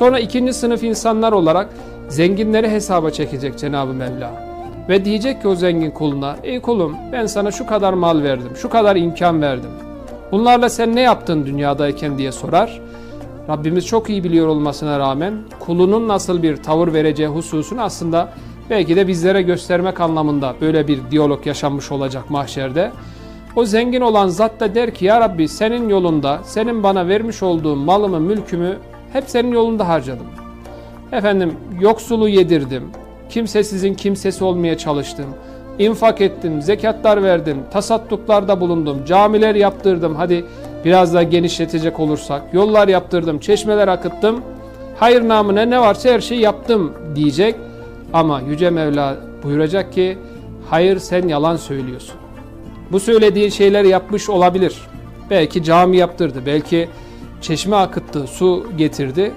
Sonra ikinci sınıf insanlar olarak zenginleri hesaba çekecek Cenab-ı Mevla. Ve diyecek ki o zengin kuluna, ey kulum ben sana şu kadar mal verdim, şu kadar imkan verdim. Bunlarla sen ne yaptın dünyadayken diye sorar. Rabbimiz çok iyi biliyor olmasına rağmen kulunun nasıl bir tavır vereceği hususunu aslında belki de bizlere göstermek anlamında böyle bir diyalog yaşanmış olacak mahşerde. O zengin olan zat da der ki ya Rabbi senin yolunda, senin bana vermiş olduğun malımı, mülkümü hep senin yolunda harcadım. Efendim yoksulu yedirdim, kimsesizin kimsesi olmaya çalıştım, infak ettim, zekatlar verdim, tasadduklarda bulundum, camiler yaptırdım, hadi biraz daha genişletecek olursak, yollar yaptırdım, çeşmeler akıttım, hayır namına ne varsa her şeyi yaptım diyecek. Ama Yüce Mevla buyuracak ki, hayır sen yalan söylüyorsun. Bu söylediğin şeyler yapmış olabilir. Belki cami yaptırdı, belki çeşme akıttı, su getirdi.